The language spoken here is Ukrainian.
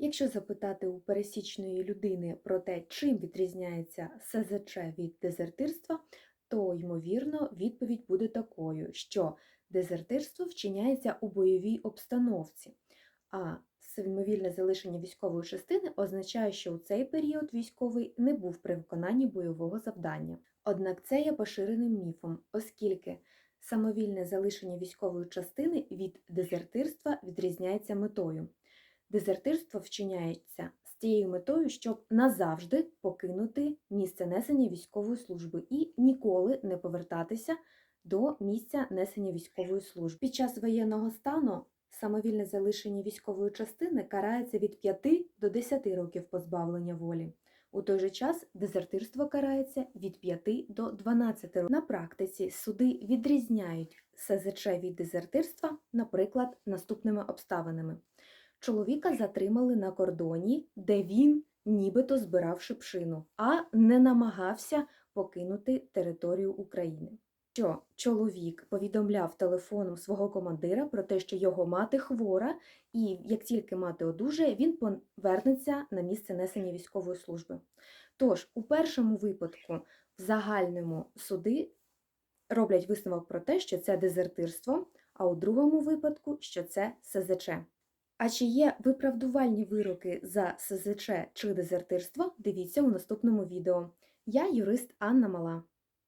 Якщо запитати у пересічної людини про те, чим відрізняється СЗЧ від дезертирства, то, ймовірно, відповідь буде такою, що дезертирство вчиняється у бойовій обстановці, а самовільне залишення військової частини означає, що у цей період військовий не був при виконанні бойового завдання. Однак це є поширеним міфом, оскільки самовільне залишення військової частини від дезертирства відрізняється метою. Дезертирство вчиняється з тією метою, щоб назавжди покинути місце несення військової служби і ніколи не повертатися до місця несення військової служби. Під час воєнного стану самовільне залишення військової частини карається від 5 до 10 років позбавлення волі. У той же час дезертирство карається від 5 до 12 років. На практиці суди відрізняють СЗЧ від дезертирства, наприклад, наступними обставинами. Чоловіка затримали на кордоні, де він нібито збирав шипшину, а не намагався покинути територію України. Що чоловік повідомляв телефоном свого командира про те, що його мати хвора, і як тільки мати одужає, він повернеться на місце несення військової служби. Тож, у першому випадку, в загальному суди роблять висновок про те, що це дезертирство, а у другому випадку, що це СЗЧ. А чи є виправдувальні вироки за СЗЧ чи дезертирство? Дивіться у наступному відео. Я юрист Анна Мала.